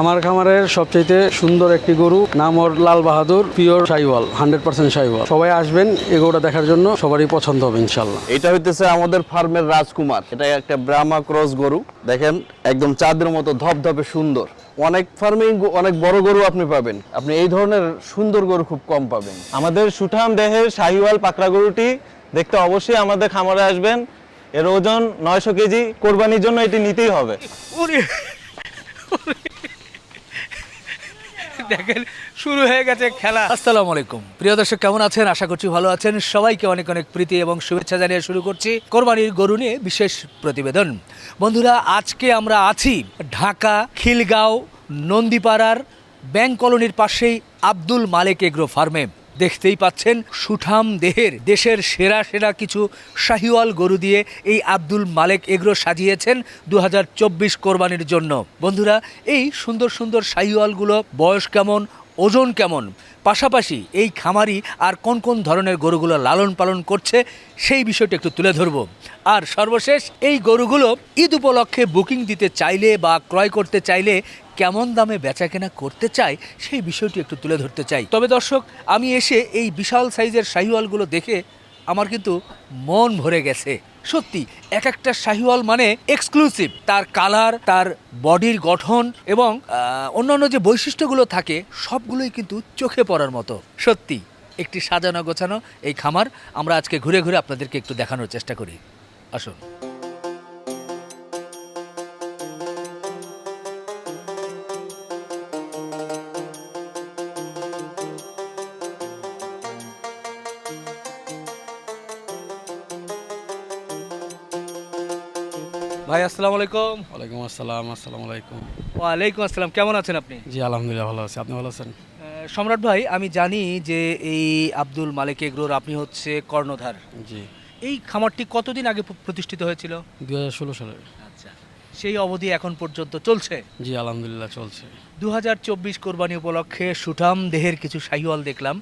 আমার খামারের সবচেয়ে সুন্দর একটি গরু নাম ওর Lal Bahadur pure Sahiwal hundred percent Sahiwal সবাই আসবেন এই গরুটা দেখার জন্য সবারই পছন্দ হবে ইনশাল্লাহ এটা হইতেছে আমাদের ফার্মের রাজকুমার। এটা একটা ব্রাহ্মা ক্রস গরু। দেখেন একদম চাঁদের মতো ধপধপে সুন্দর। অনেক ফার্মিং অনেক বড় গরু আপনি পাবেন। আপনি এই ধরনের সুন্দর গরু খুব কম পাবেন। আমাদের সুঠাম দেহের শাহিওয়াল পাকড়া গরুটি দেখতে অবশ্যই আমাদের খামারে আসবেন। এর ওজন নয়শো কেজি। কোরবানির জন্য এটি নিতেই হবে। দেখেন, শুরু হয়ে গেছে খেলা। আসসালামু আলাইকুম। প্রিয় দর্শক, কেমন আছেন? আশা করছি ভালো আছেন। সবাইকে অনেক অনেক প্রীতি এবং শুভেচ্ছা জানিয়ে শুরু করছি কোরবানির গরু নিয়ে বিশেষ প্রতিবেদন। বন্ধুরা, আজকে আমরা আছি ঢাকা, খিলগাঁও, নন্দীপাড়ার ব্যাংক কলোনির পাশেই আব্দুল মালেক এগ্রো ফার্মে। দেখতেই পাচ্ছেন সুঠাম দেহের, দেশের সেরা সেরা কিছু শাহিওয়াল গরু দিয়ে এই আব্দুল মালেক এগ্রো সাজিয়েছেন দু হাজার চব্বিশ কোরবানির জন্য। বন্ধুরা, এই সুন্দর সুন্দর শাহিওয়ালগুলো বয়স কেমন, ওজন কেমন, পাশাপাশি এই খামারি আর কোন কোন ধরনের গরুগুলো লালন পালন করছে সেই বিষয়টা একটু তুলে ধরব। আর সর্বশেষ এই গরুগুলো ঈদ উপলক্ষে বুকিং দিতে চাইলে বা ক্রয় করতে চাইলে কেমন দামে বেচাকেনা করতে চাই সেই বিষয়টি একটু তুলে ধরতে চাই। তবে দর্শক, আমি এসে এই বিশাল সাইজের শাহিওয়ালগুলো দেখে আমার কিন্তু মন ভরে গেছে। সত্যি, এক একটা শাহিওয়াল মানে এক্সক্লুসিভ তার কালার তার বডির গঠন এবং অন্যান্য যে বৈশিষ্ট্যগুলো থাকে, সবগুলোই কিন্তু চোখে পড়ার মতো। সত্যি, একটি সাজানো গোছানো এই খামার আমরা আজকে ঘুরে ঘুরে আপনাদেরকে একটু দেখানোর চেষ্টা করি। আসুন। ভাই আসসালামু আলাইকুম। ওয়ালাইকুম আসসালাম আসসালামু আলাইকুম। ওয়ালাইকুম আসসালাম কেমন আছেন আপনি? জি আলহামদুলিল্লাহ ভালো আছি। আপনি ভালো আছেন? সম্রাট ভাই আমি জানি যে এই আব্দুল মালিক এগ্রোর আপনি হচ্ছে কর্ণধার। জি। এই খামারটি কতদিন আগে প্রতিষ্ঠিত হয়েছিল? দুই হাজার ষোলো সালে। আচ্ছা সেই অবধি এখন পর্যন্ত চলছে? জি আলহামদুলিল্লাহ চলছে। দু হাজার চব্বিশ কোরবানি উপলক্ষে সুঠাম দেহের কিছু শাহিওয়াল দেখলাম।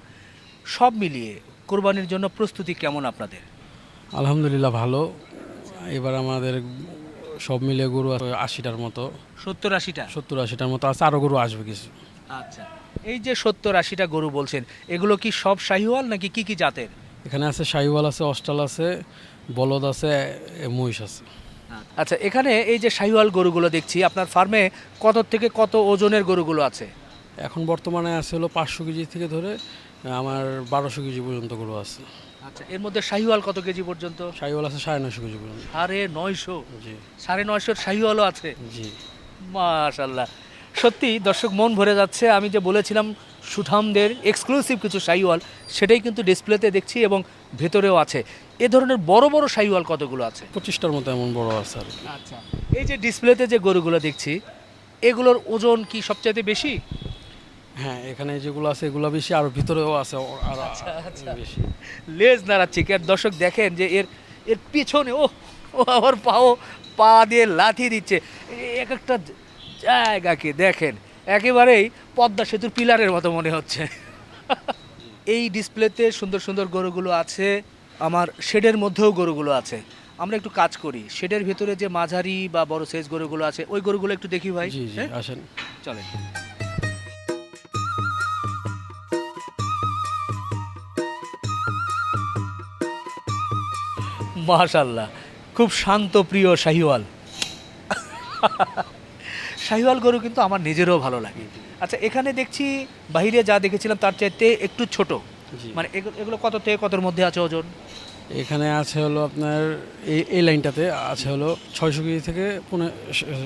সব মিলিয়ে কোরবানির জন্য প্রস্তুতি কেমন আপনাদের? আলহামদুলিল্লাহ ভালো। এবার আমাদের সব মিলে গরু আশিটার মতো। সত্তর আশিটা? সত্তর আশিটার মতো আছে আরও গরু আসবে কিছু। আচ্ছা। এই যে সত্তর আশিটা গরু বলছেন এগুলো কি সব শাহিওয়াল নাকি কি কি জাতের? এখানে আছে শাহিওয়াল আছে অস্টাল আছে বলদ আছে মহিষ আছে। আচ্ছা এখানে এই যে শাহিওয়াল গরুগুলো দেখছি আপনার ফার্মে কত থেকে কত ওজনের গরুগুলো আছে? এখন বর্তমানে আছে হলো পাঁচশো কেজি থেকে ধরে আমার বারোশো কেজি পর্যন্ত গরু আছে। আচ্ছা এর মধ্যে শাহিওয়াল কত কেজি পর্যন্ত? শাহিওয়াল আছে সাড়ে নশো কেজি পর্যন্ত। সাড়ে নয়শো? জি। সাড়ে নয়শোর শাহিওয়ালও আছে? জি। মাশাল্লাহ সত্যি দর্শক মন ভরে যাচ্ছে। আমি যে বলেছিলাম সুঠামদের এক্সক্লুসিভ কিছু শাহিওয়াল সেটাই কিন্তু ডিসপ্লেতে দেখছি এবং ভেতরেও আছে। এ ধরনের বড় বড় শাহিওয়াল কতগুলো আছে? পঁচিশটার মতো এমন বড় আছে আর আচ্ছা এই যে ডিসপ্লেতে যে গরুগুলো দেখছি এগুলোর ওজন কি সবচাইতে বেশি? হ্যাঁ এখানে যেগুলো আছে এগুলো বেশি আর ভিতরেও আছে আরও বেশি। লেজ নাড়াচ্ছে কি আর দর্শক দেখেন যে এর এর পিছনে ও ও আবার পাও পা দিয়ে লাথি দিচ্ছে। এক একটা জায়গাকে দেখেন একেবারেই পদ্মা সেতুর পিলারের মতো মনে হচ্ছে। এই ডিসপ্লেতে সুন্দর সুন্দর গরুগুলো আছে আমার শেডের মধ্যেও গরুগুলো আছে। আমরা একটু কাজ করি শেডের ভেতরে যে মাঝারি বা বড় সাইজ গরুগুলো আছে ওই গরুগুলো একটু দেখি ভাই হ্যাঁ? আসেন। চলেন। মাশাল্লাহ খুব শান্ত প্রিয় শাহিওয়াল। শাহিওয়াল গরু কিন্তু আমার নিজেরও ভালো লাগে। আচ্ছা এখানে দেখছি বাইরে যা দেখেছিলাম তার চাইতে একটু ছোট। মানে এগুলো- এগুলো কত থেকে কতর মধ্যে আছে ওজন? এখানে আছে হলো আপনার এই এই লাইনটাতে আছে হলো ছয়শো কেজি থেকে পৌনে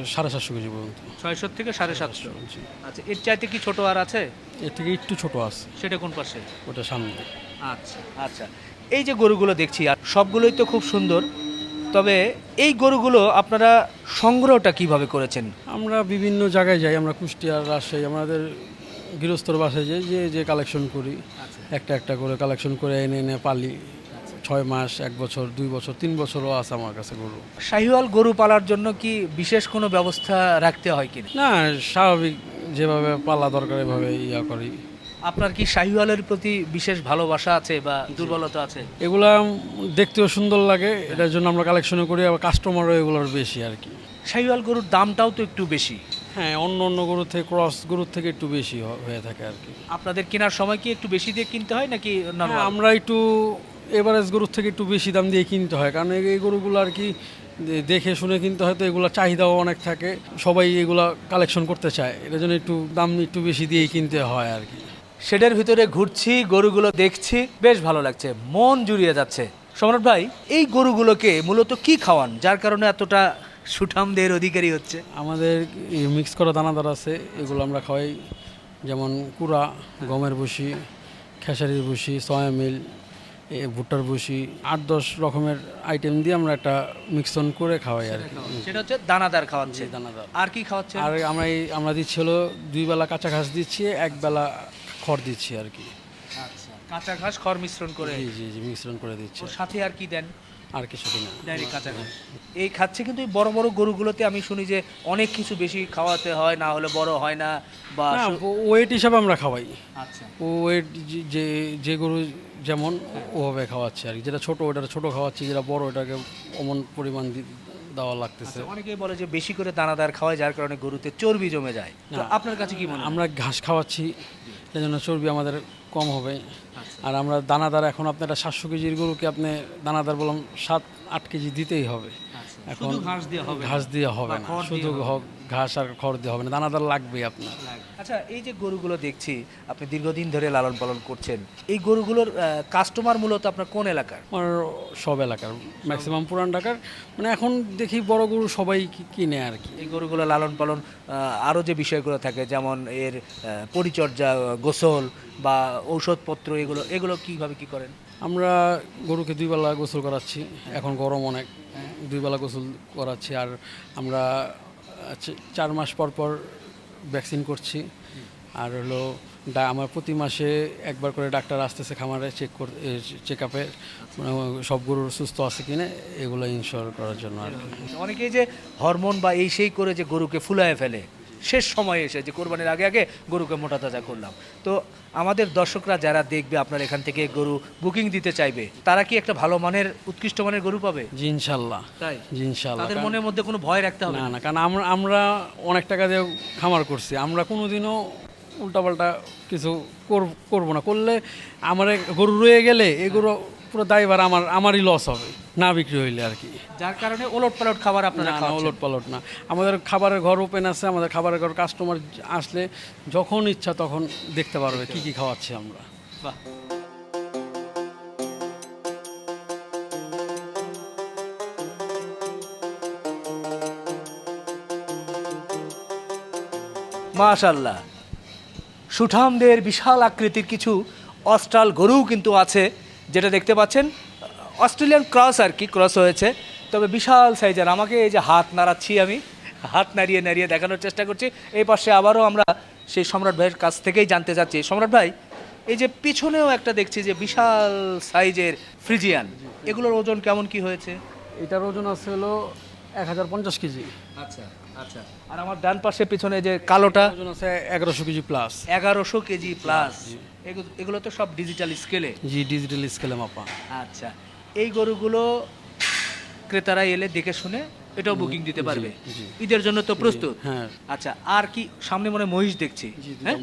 সাড়ে সাতশো কেজি পর্যন্ত। ছয়শো থেকে সাড়ে সাতশো। আচ্ছা এর চাইতে কি ছোট আর আছে? এর থেকে একটু ছোট আছে। সেটা কোন পাশে? ওটা সামনে। আচ্ছা আচ্ছা। এই যে গরুগুলো দেখছি আর সবগুলোই তো খুব সুন্দর তবে এই গরুগুলো আপনারা সংগ্রহটা কীভাবে করেছেন? আমরা বিভিন্ন জায়গায় যাই আমরা কুষ্টিয়ার রাজশাহী আমাদের গৃহস্থর বাসায় যাই যে যে কালেকশন করি। একটা একটা করে কালেকশন করে এনে এনে পালি। ছয় মাস এক বছর দুই বছর তিন বছরও আছে আমার কাছে গরু। শাহিওয়াল গরু পালার জন্য কি বিশেষ কোনো ব্যবস্থা রাখতে হয় কি না স্বাভাবিক যেভাবে পালা দরকার এভাবে ইয়া করি। আপনার কি শাহিওয়ালের প্রতি বিশেষ ভালোবাসা আছে বা দুর্বলতা আছে? এগুলা দেখতেও সুন্দর লাগে এটার জন্য আমরা কালেকশনও করি আবার কাস্টমারও এগুলোর বেশি আর কি। শাহিওয়াল গরুর দামটাও তো একটু বেশি। হ্যাঁ অন্য অন্য গরু থেকে ক্রস গরুর থেকে একটু বেশি হয়ে থাকে আর কি। আপনাদের কেনার সময় কি একটু বেশি দিয়ে কিনতে হয় নাকি হ্যাঁ, আমরা একটু এভারেজ গরুর থেকে একটু বেশি দাম দিয়ে কিনতে হয় কারণ এই গরুগুলো আর কি দেখে শুনে কিনতে হয়তো এগুলো চাহিদাও অনেক থাকে সবাই এগুলো কালেকশন করতে চায় এটার জন্য একটু দাম একটু বেশি দিয়েই কিনতে হয় আর কি। শেডের ভিতরে ঘুরছি গরুগুলো দেখছি বেশ ভালো লাগছে মন জুড়িয়ে যাচ্ছে। সম্রাট ভাই এই গরুগুলোকে মূলত কি খাওয়ান যার কারণে এতটা সুঠামদের অধিকারী হচ্ছে? আমাদের মিক্স করা দানাদার আছে এগুলো আমরা খাওয়াই। যেমন কুড়া গমের ভুসি খেসারির ভুসি সয়া মিল এ ভুট্টার ভুসি আট দশ রকমের আইটেম দিয়ে আমরা একটা মিক্সন করে খাওয়াই আর কি। সেটা হচ্ছে দানাদার খাওয়াচ্ছে। দানাদার। আর কি খাওয়াচ্ছে আর আমরা এই আমরা দিচ্ছি হলো দুই বেলা কাঁচা ঘাস দিচ্ছি এক বেলা খড় দিচ্ছি আর কি। আচ্ছা কাঁচা ঘাস খড় মিশ্রণ করে। জি জি জি মিশ্রণ করে দিচ্ছি ওর সাথে আর কি দেন? আর কিছু না। ডাইরেক্ট কাঁচা ঘাস। এই খাচ্ছে কিন্তু এই বড় বড় গরুগুলোতে আমি শুনি যে অনেক কিছু বেশি খাওয়াতে হয় না হলে বড় হয় না বা না ওয়েট হিসাবে আমরা খাওয়াই। আচ্ছা। ও ওয়েট যে যে গরু যেমন ওভাবে খাওয়াচ্ছে আর কি। যেটা ছোট ওটা ছোট খাওয়াচ্ছি যেটা বড় ওটাকে অমন পরিমাণ দি- দেওয়া লাগতেছে। অনেকেই বলে যে বেশি করে দানাদার খাওয়ায় যার কারণে গরুতে চর্বি জমে যায়। তো আপনার কাছে কি মনে হয়? আমরা ঘাস খাওয়াচ্ছি। সেই জন্য চর্বি আমাদের কম হবে আচ্ছা। আর আমরা দানাদার এখন আপনারা সাতশো কেজির গরুকে আপনি দানাদার বললাম সাত আট কেজি দিতেই হবে। এখন ঘাস দিয়ে হবে না। ঘাস দিয়ে হবে না শুধু ঘাস আর খড় দিয়ে হবে না দানাদার লাগবেই আপনার। আচ্ছা এই যে গরুগুলো দেখছি আপনি দীর্ঘদিন ধরে লালন পালন করছেন এই গরুগুলোর কাস্টমার মূলত আপনার কোন এলাকার? আমার সব এলাকার ম্যাক্সিমাম পুরান ঢাকার মানে এখন দেখি বড় গরু সবাই কিনে আর কি। এই গরুগুলো লালন পালন আরও যে বিষয়গুলো থাকে যেমন এর পরিচর্যা গোসল বা ঔষধপত্র এগুলো এগুলো কীভাবে কী করেন? আমরা গরুকে দুই বেলা গোসল করাচ্ছি, এখন গরম অনেক দুই বেলা গোসল করাচ্ছি আর আমরা চার মাস পর পর ভ্যাকসিন করছি। আর হলো আমার প্রতি মাসে একবার করে ডাক্তার আসতেছে খামারে চেক কর চেক আপে সব গরুর সুস্থ আছে কিনা, এগুলো ইনশোর করার জন্য আর অনেকেই যে হরমোন বা এই সেই করে যে গরুকে ফুলায় ফেলে। শেষ সময়ে এসে যে কোরবানির আগে আগে গরুকে মোটা তাজা করলাম। তো আমাদের দর্শকরা যারা দেখবে আপনার এখান থেকে গরু বুকিং দিতে চাইবে তারা কি একটা ভালো মানের উৎকৃষ্ট মানের গরু পাবে? জি ইনশাল্লাহ। তাই? জি ইনশাল্লাহ। তাদের মনের মধ্যে কোনো ভয় রাখতে হবে না না। কারণ আমরা আমরা অনেক টাকা দিয়ে খামার করছি। আমরা কোনোদিনও উল্টাপাল্টা কিছু করব- করব না। করলে আমার গরু রয়ে গেলে এই গরু পুরো দায়ভার আমার আমারই লস হবে। না বিক্রি হইলে আর কি। যার কারণে ওলট পালট খাবার আপনারা না ওলট পালট না। আমাদের খাবারের ঘর ওপেন আছে আমাদের খাবারের ঘর কাস্টমার আসলে যখন ইচ্ছা তখন দেখতে পারবে কি কি খাওয়াচ্ছি আমরা। বাহ। মাশাল্লাহ সুঠামদের বিশাল আকৃতির কিছু অস্ট্রাল গরুও কিন্তু আছে যেটা দেখতে পাচ্ছেন। অস্ট্রেলিয়ান ক্রস আর কি ক্রস হয়েছে। তবে বিশাল সাইজের আমাকে এই যে হাত নাড়াচ্ছি আমি হাত নাড়িয়ে নাড়িয়ে দেখানোর চেষ্টা করছি। এই পাশে আবারও আমরা সেই সম্রাট ভাইয়ের কাছ থেকেই জানতে চাচ্ছি। সম্রাট ভাই এই যে পিছনেও একটা দেখছি যে বিশাল সাইজের ফ্রিজিয়ান। এগুলোর ওজন কেমন কি হয়েছে? এটার ওজন আছে হলো এক হাজার পঞ্চাশ কেজি। আচ্ছা আচ্ছা। আর আমার ডান পাশে পিছনে যে কালোটা ওজন আছে এগারোশো কেজি প্লাস এগারোশো কেজি প্লাস এগুলো তো সব ডিজিটাল স্কেলে জি ডিজিটাল স্কেলে মাপা। আচ্ছা। এই গরুগুলো ক্রেতারা এলে দেখে শুনে এটাও বুকিং দিতে পারবে। ঈদের জন্য তো প্রস্তুত। হ্যাঁ। আচ্ছা আর কি সামনে মনে মহিষ দেখছি হ্যাঁ?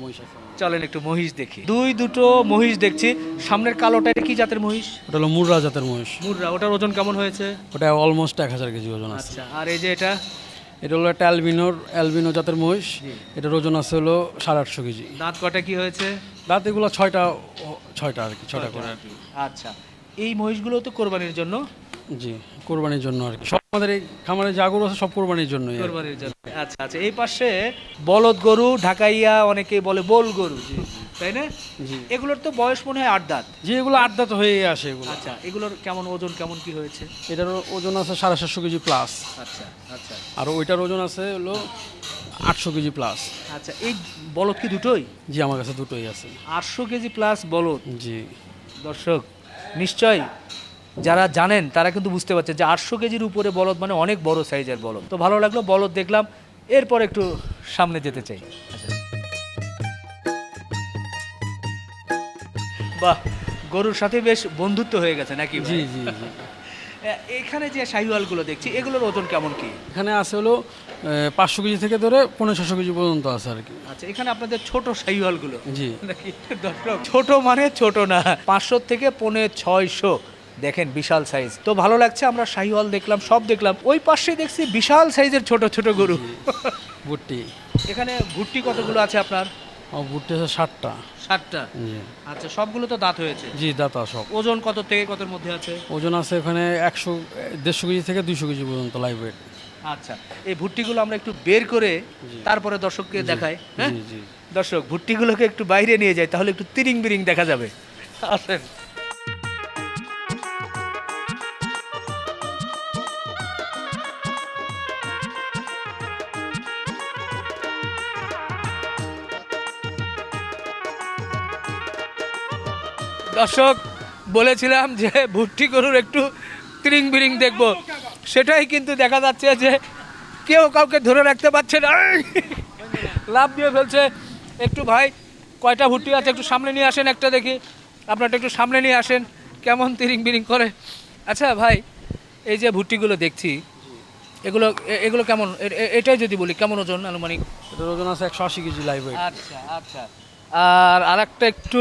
চলেন একটু মহিষ দেখি। দুই দুটো মহিষ দেখছি। সামনের কালোটা কি জাতের মহিষ? ওটা হলো মুররা জাতের মহিষ। মুররা ওটার ওজন কেমন হয়েছে? ওটা অলমোস্ট এক হাজার কেজি ওজন আছে। আচ্ছা আর এই যে এটা? এটা হলো একটা অ্যালবিনোর অ্যালবিনো জাতের মহিষ। এটার ওজন আছে হলো সাড়ে আটশো কেজি। দাঁত কটা কি হয়েছে? দাঁত এগুলো ছয়টা ছয়টা আর কি ছয়টা করে। আচ্ছা এই মহিষগুলো তো কোরবানির জন্য? জি কোরবানির জন্য আর কি। সব আমাদের এই খামারে যা গরু আছে সব কোরবানির কি। কোরবানির জন্য। আচ্ছা আচ্ছা এই পাশে বলদ গরু ঢাকাইয়া অনেকে বলে বোল গরু তাই না? জি। এগুলোর তো বয়স মনে হয় আট দাঁত। যে এগুলো আট দাঁত হয়ে আসে এগুলো। আচ্ছা এগুলোর কেমন ওজন কেমন কি হয়েছে? এটার ওজন আছে সাড়ে সাতশো কেজি প্লাস আচ্ছা আচ্ছা। আর ওইটার ওজন আছে হলো আটশো কেজি প্লাস আচ্ছা এই বলদ কি দুটোই? জি আমার কাছে দুটোই আছে। আটশো কেজি প্লাস বলদ। জি। দর্শক নিশ্চয় যারা জানেন, তারা কিন্তু বুঝতে পারছে যে আটশো কেজির উপরে বলদ মানে অনেক বড় সাইজের বলদ। তো ভালো লাগল, বলদ দেখলাম, এরপর একটু সামনে যেতে চাই। বাহ, গরুর সাথে বেশ বন্ধুত্ব হয়ে গেছে নাকি জি জি জি। এখানে যে শাহিওয়ালগুলো দেখছি এগুলোর ওজন কেমন কি? এখানে আছে হলো পাঁচশো কেজি থেকে ধরে পনেরো ছশো কেজি পর্যন্ত আছে আর কি। আচ্ছা এখানে আপনাদের ছোট শাহিওয়ালগুলো। জি। নাকি দর্শক? ছোট মানে ছোট না। পাঁচশো থেকে পৌনে ছয়শো। দেখেন বিশাল সাইজ তো ভালো লাগছে আমরা শাহিওয়াল দেখলাম সব দেখলাম। ওই পাশে দেখছি বিশাল সাইজের ছোট ছোট গরু। ভুট্টি। এখানে ভুট্টি কতগুলো আছে আপনার? আমার বুটটি আছে ষাটটা ষাটটা জি। আচ্ছা সবগুলো তো দাঁত হয়েছে? জি দাতা সব। ওজন কত থেকে কতর মধ্যে আছে? ওজন আছে ওখানে একশো দেড়শো কেজি থেকে দুইশো কেজি পর্যন্ত লাইভ ওয়েট আচ্ছা এই ভুট্টিগুলো আমরা একটু বের করে তারপরে দর্শককে দেখাই হ্যাঁ? দর্শক ভুট্টিগুলোকে একটু বাইরে নিয়ে যাই তাহলে একটু তিরিং বিরিং দেখা যাবে। আসেন। দর্শক বলেছিলাম যে ভুট্টি গরুর একটু তিরিং বিরিং দেখব। সেটাই কিন্তু দেখা যাচ্ছে যে কেউ কাউকে ধরে রাখতে পারছে না। লাভ দিয়ে ফেলছে। একটু ভাই কয়টা ভুট্টি আছে একটু সামনে নিয়ে আসেন একটা দেখি। আপনারটা একটু সামনে নিয়ে আসেন কেমন তিরিং বিরিং করে। আচ্ছা ভাই এই যে ভুট্টিগুলো দেখছি এগুলো এগুলো কেমন? এটাই যদি বলি কেমন ওজন আনুমানিক? ওজন আছে একশো আশি কেজি লাইভ আচ্ছা আচ্ছা। আর আরেকটা একটু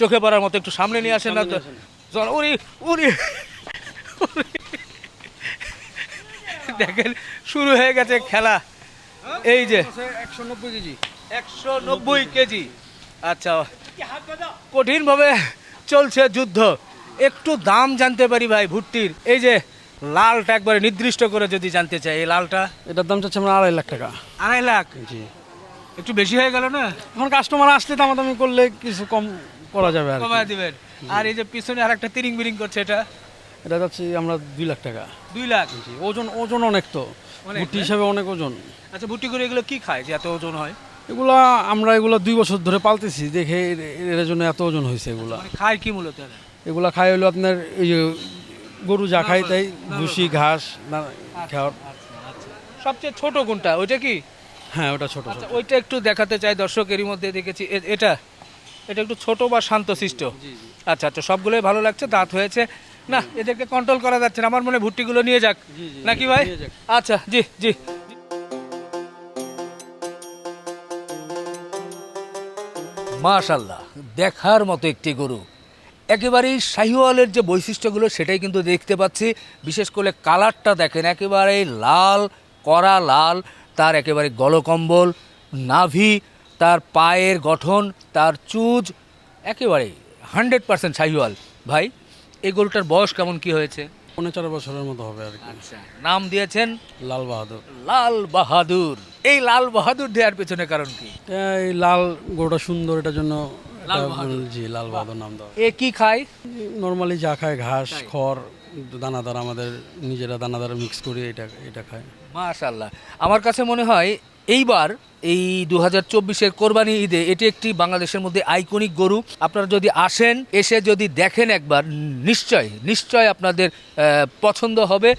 চোখে পড়ার মতো একটু সামনে নিয়ে আসেন না তো। উনি উরি। দেখেন শুরু হয়ে গেছে খেলা। এই যে। একশো নব্বই কেজি। একশো নব্বই কেজি। আচ্ছা কঠিনভাবে চলছে যুদ্ধ। একটু দাম জানতে পারি ভাই ভুট্টির। এই যে লালটা একবারে নির্দিষ্ট করে যদি জানতে চাই এই লালটা? এটার দাম চাচ্ছে আমরা আড়াই লাখ টাকা। আড়াই লাখ? জি। একটু বেশি হয়ে গেল না? এখন কাস্টমার আসলে দামাদামি করলে কিছু কম করা যাবে আর কমায় দিবেন। আর এই যে পিছনে আর একটা তিরিং বিরিং করছে এটা? এটা যাচ্ছে আমরা দুই লাখ টাকা। দুই লাখ? ওজন ওজন অনেক তো। ভুট্টি? হিসাবে অনেক ওজন। আচ্ছা ভুট্টি করে এগুলো কি খায় যে এত ওজন হয়? এগুলা আমরা এগুলা দুই বছর ধরে পালতেছি দেখে এর- জন্য এত ওজন হয়েছে এগুলা। মানে খায় কি মূলত এগুলা খাই হলো আপনার এই গরু যা খাই তাই ভুসি ঘাস না- খাওয়ার। আচ্ছা আচ্ছা। সবচেয়ে ছোট কোনটা? ওইটা কি? হ্যাঁ ওটা ছোট আচ্ছা ওইটা একটু দেখাতে চাই দর্শক এরই মধ্যে দেখেছি। এটা? এটা একটু ছোট বা শান্তশিষ্ট আচ্ছা আচ্ছা সবগুলোই ভালো লাগছে দাঁত হয়েছে। না এদেরকে কন্ট্রোল করা যাচ্ছে না আমার মনে ভুট্টিগুলো নিয়ে যাক। নাকি ভাই? আচ্ছা জি জি। মাশাল্লাহ দেখার মতো একটি গরু। একেবারেই শাহিওয়ালের যে বৈশিষ্ট্যগুলো সেটাই কিন্তু দেখতে পাচ্ছি। বিশেষ করে কালারটা দেখেন একেবারে লাল করা লাল তার একেবারে গলকম্বল নাভি তার পায়ের গঠন তার চুজ একেবারে হান্ড্রেড পার্সেন্ট শাহিওয়াল। ভাই এই গরুটার বয়স কেমন কি হয়েছে? পনেরো চার বছরের মতো হবে আর কি। আচ্ছা নাম দিয়েছেন? লাল বাহাদুর। লাল বাহাদুর। এই লাল বাহাদুর দেওয়ার পেছনে কারণ কি? এই লাল গরুটা সুন্দর এটার জন্য লাল বাহাদুর। জি লাল বাহাদুর নাম দেওয়া। এ কি খায়? নর্মালি যা খায় ঘাস খড় দানাদার আমাদের নিজেরা দানাদার মিক্স করে এটা এটা খায়। মাশাল্লাহ আমার কাছে মনে হয় এইবার এই দু হাজার চব্বিশের কোরবানি ঈদে এটি একটি বাংলাদেশের মধ্যে আইকনিক গরু। আপনারা যদি আসেন এসে যদি দেখেন একবার নিশ্চয় নিশ্চয় আপনাদের পছন্দ হবে।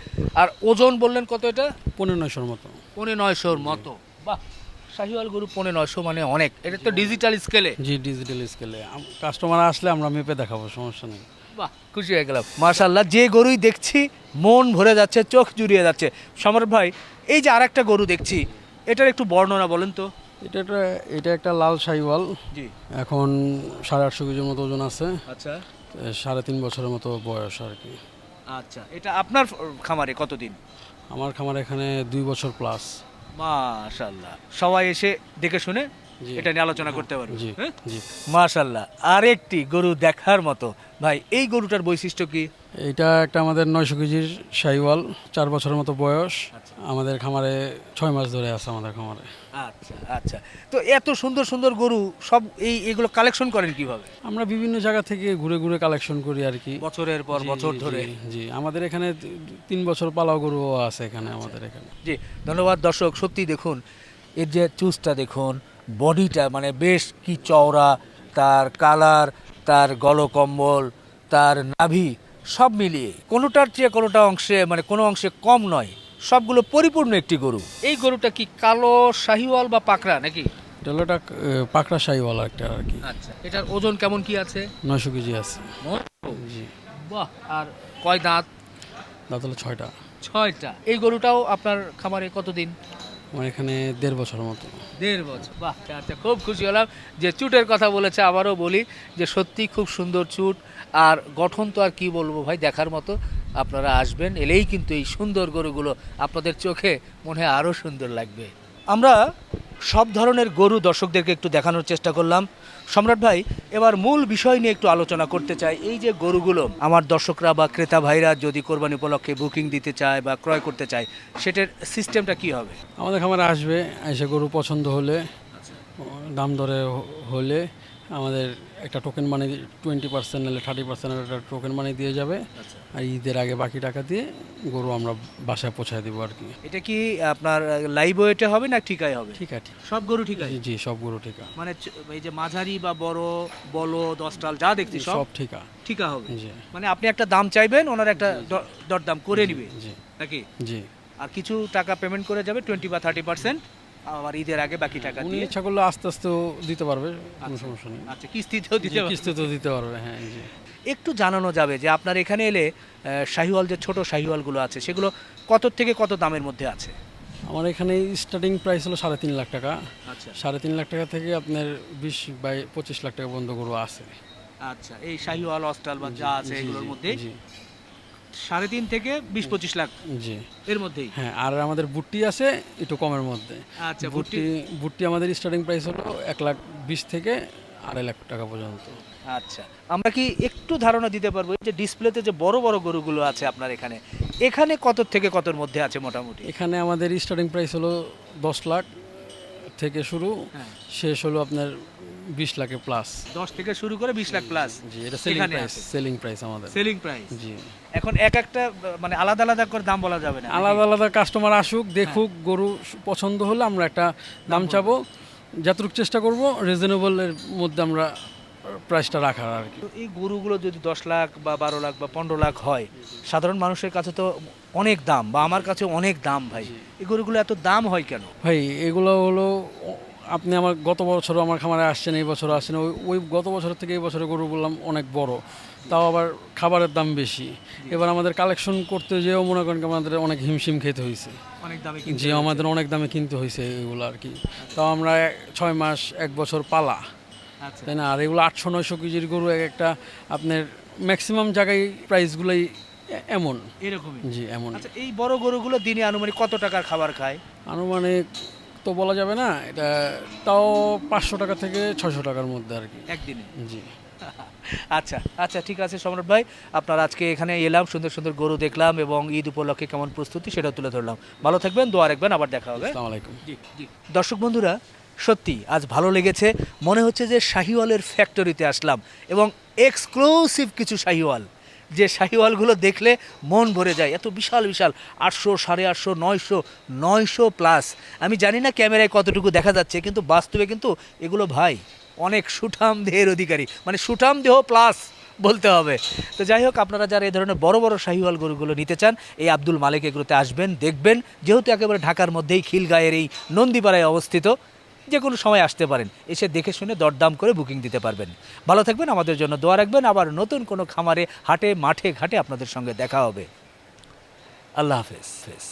আর ওজন বললেন কত এটা? পনেরো নয়শোর মতো। পনে নয়শোর মতো। বাহ! শাহিওয়াল গরু পনে নয়শো মানে অনেক। এটা তো ডিজিটাল স্কেলে জি ডিজিটাল স্কেলে কাস্টমার আসলে আমরা মেপে দেখাবো সমস্যা নেই। বাহ! খুশি হয়ে গেলাম। মাশাল্লাহ যে গরুই দেখছি মন ভরে যাচ্ছে চোখ জুড়িয়ে যাচ্ছে। সমর ভাই এই যে আরেকটা গরু দেখছি এটার একটু বর্ণনা বলেন তো। এটা একটা এটা একটা লাল শাহিওয়াল জি। এখন সাড়ে আটশো কেজির মতো ওজন আছে। আচ্ছা। সাড়ে তিন বছরের মতো বয়স আর কি। আচ্ছা এটা আপনার খামারে কতদিন? আমার খামার এখানে দুই বছর প্লাস মাশাল্লাহ সবাই এসে দেখে শুনে। এটা নিয়ে আলোচনা করতে পারবে। জি হ্যাঁ? জি। মাশাল্লাহ আরেকটি গরু দেখার মতো। ভাই এই গরুটার বৈশিষ্ট্য কি? এটা একটা আমাদের নয়শো কেজির শাহিওয়াল চার বছরের মতো বয়স। আমাদের খামারে ছয় মাস ধরে আছে আমাদের খামারে। আচ্ছা আচ্ছা। তো এত সুন্দর সুন্দর গরু সব এই এগুলো কালেকশন করেন কীভাবে? আমরা বিভিন্ন জায়গা থেকে ঘুরে ঘুরে কালেকশন করি আর কি। বছরের পর বছর ধরে। জি, আমাদের এখানে তিন বছর পালাও গরুও আছে এখানে আমাদের এখানে। জি ধন্যবাদ দর্শক। সত্যি দেখুন এর যে চুজটা দেখুন বডিটা মানে বেশ কি চওড়া তার কালার তার গলকম্বল তার নাভি সব মিলিয়ে কোনোটার চেয়ে কোনোটা অংশে মানে কোনো অংশে কম নয় সবগুলো পরিপূর্ণ একটি গরু। এই গরুটা কি কালো শাহিওয়াল বা পাকড়া নাকি? এ, পাকড়া শাহিওয়াল একটা আর কি। আচ্ছা এটার ওজন কেমন কি আছে? নয়শো কেজি আছে। জি। বাহ আর কয় দাঁত? দাঁত হলো ছয়টা। ছয়টা। এই গরুটাও আপনার খামারে কতদিন? আমার এখানে দেড় বছরের মতো। দেড় বছর। বাহ আচ্ছা খুব খুশি হলাম যে চুটের কথা বলেছে আবারও বলি যে সত্যি খুব সুন্দর চুট। আর গঠন তো আর কি বলব ভাই দেখার মতো আপনারা আসবেন এলেই কিন্তু এই সুন্দর গরুগুলো আপনাদের চোখে মনে হয় আরও সুন্দর লাগবে। আমরা সব ধরনের গরু দর্শকদেরকে একটু দেখানোর চেষ্টা করলাম। সম্রাট ভাই এবার মূল বিষয় নিয়ে একটু আলোচনা করতে চাই। এই যে গরুগুলো আমার দর্শকরা বা ক্রেতা ভাইরা যদি কোরবানি উপলক্ষে বুকিং দিতে চায় বা ক্রয় করতে চায় সেটার সিস্টেমটা কি হবে? আমাদের খামারে আসবে এসে গরু পছন্দ হলে দাম দরে হলে আমাদের একটা টোকেন মানি টোয়েন্টি পার্সেন্ট নাহলে থার্টি পার্সেন্ট একটা টোকেন মানি দিয়ে যাবে। আর ঈদের আগে বাকি টাকা দিয়ে গরু আমরা বাসায় পৌঁছায় দেবো আর কি। এটা কি আপনার লাইভ ওয়েটে হবে না ঠিকায় হবে? ঠিক আছে সব গরু ঠিক আছে জি সব গরু ঠিকা মানে এই যে মাঝারি বা বড় বলো দশটাল যা দেখছি সব ঠিকা ঠিকা হবে। জি। মানে আপনি একটা দাম চাইবেন ওনার একটা দরদাম করে নিবে। জি। নাকি? জি। আর কিছু টাকা পেমেন্ট করে যাবে টোয়েন্টি বা থার্টি পার্সেন্ট আবার ঈদের আগে বাকি টাকা উনি দিয়ে? ইচ্ছা করলে আস্তে আস্তেও দিতে পারবে কোনো সমস্যা নেই। আচ্ছা কিস্তিতেও দিতে পারবে। কিস্তিতেও দিতে পারবে হ্যাঁ জি। একটু জানানো যাবে যে আপনার এখানে এলে আহ, শাহিওয়াল যে ছোট শাহিওয়ালগুলো আছে সেগুলো কত থেকে কত দামের মধ্যে আছে? আমার এখানে স্টার্টিং প্রাইস হলো সাড়ে তিন লাখ টাকা। আচ্ছা। সাড়ে তিন লাখ টাকা থেকে আপনার বিশ বাই পঁচিশ লাখ টাকা পর্যন্ত গরু আছে। আচ্ছা এই শাহিওয়াল অস্টাল বা যা আছে এগুলোর মধ্যে? জি। সাড়ে তিন থেকে বিশ পঁচিশ লাখ জি। এর মধ্যেই? হ্যাঁ আর আমাদের বুট্টি আছে একটু কমের মধ্যে। আচ্ছা বুট্টি। বুট্টি আমাদের স্টার্টিং প্রাইস হলো এক লাখ বিশ থেকে আড়াই লাখ টাকা পর্যন্ত। আচ্ছা আমরা কি একটু ধারণা দিতে পারব এই যে ডিসপ্লেতে যে বড় বড় গরুগুলো আছে আপনার এখানে এখানে কত থেকে কতর মধ্যে আছে মোটামুটি? এখানে আমাদের স্টার্টিং প্রাইস হলো দশ লাখ থেকে শুরু হ্যাঁ। শেষ হলো আপনার বিশ লাখে প্লাস দশ থেকে শুরু করে বিশ লাখ প্লাস জি এটা সেলিং এখানে প্রাইস আছে। সেলিং প্রাইস আমাদের। সেলিং প্রাইস জি। এখন এক একটা আহ, মানে আলাদা আলাদা করে দাম বলা যাবে না আলাদা আলাদা কাস্টমার আসুক দেখুক হ্যাঁ। গরু পছন্দ হলে আমরা একটা দাম চাবো। যতটুকু চেষ্টা করব রিজনেবলের মধ্যে আমরা প্রাইসটা রাখার আর কি। তো এই গরুগুলো যদি দশ লাখ বা বারো লাখ বা পনেরো লাখ হয় সাধারণ মানুষের কাছে তো অনেক দাম বা আমার কাছে অনেক দাম ভাই। এই গরুগুলো এত দাম হয় কেন? ভাই এগুলো হলো আপনি আমার গত বছর আমার খামারে আসছেন এই বছর আসছেন ওই ওই গত বছর থেকে এই বছরে গরু বললাম অনেক বড়। তাও আবার খাবারের দাম বেশি। এবার আমাদের কালেকশন করতে যেও মনে করেন কি আমাদের অনেক হিমশিম খেতে হয়েছে অনেক দামে যে আমাদের অনেক দামে কিনতে হয়েছে এগুলো আর কি। তাও আমরা ছয় মাস এক বছর পালা। আচ্ছা। তাই না? আর এগুলো আটশো নয়শো কেজির গরু এক একটা আপনার ম্যাক্সিমাম জায়গায় প্রাইসগুলোই এমন এরকমই। জি এমন। আচ্ছা এই বড় গরুগুলো দিনে আনুমানিক কত টাকার খাবার খায়? আনুমানিক তো বলা যাবে না এটা তাও পাঁচশো টাকা থেকে ছয়শো টাকার মধ্যে আর কি। একদিনে? জি। আচ্ছা আচ্ছা ঠিক আছে সম্রাট ভাই আপনার আজকে এখানে এলাম সুন্দর সুন্দর গরু দেখলাম এবং ঈদ উপলক্ষে কেমন প্রস্তুতি সেটা তুলে ধরলাম। ভালো থাকবেন দোয়া রাখবেন আবার দেখা হবে। আসসালামু আলাইকুম। জি জি। দর্শক বন্ধুরা সত্যি আজ ভালো লেগেছে মনে হচ্ছে যে শাহিওয়ালের ফ্যাক্টরিতে আসলাম এবং এক্সক্লুসিভ কিছু শাহিওয়াল। যে শাহিওয়ালগুলো দেখলে মন ভরে যায়। এত বিশাল বিশাল, আটশো, সাড়ে আটশো, নয়শো নয়শো প্লাস আমি জানি না ক্যামেরায় কতটুকু দেখা যাচ্ছে, কিন্তু বাস্তবে কিন্তু এগুলো ভাই অনেক সুঠাম দেহের অধিকারী। মানে সুঠাম দেহ প্লাস বলতে হবে। তো যাই হোক, আপনারা যারা এই ধরনের বড় বড় শাহিওয়াল গরুগুলো নিতে চান, এই আব্দুল মালিক এগুলোতে আসবেন, দেখবেন। যেহেতু একেবারে ঢাকার মধ্যেই খিলগাঁয়ের এই নন্দীপাড়ায় অবস্থিত যে কোনো সময় আসতে পারেন। এসে দেখে শুনে দরদাম করে বুকিং দিতে পারবেন। ভালো থাকবেন, আমাদের জন্য দোয়া রাখবেন। আবার নতুন কোনো খামারে, হাটে, মাঠে, ঘাটে আপনাদের সঙ্গে দেখা হবে। আল্লাহ হাফেজ।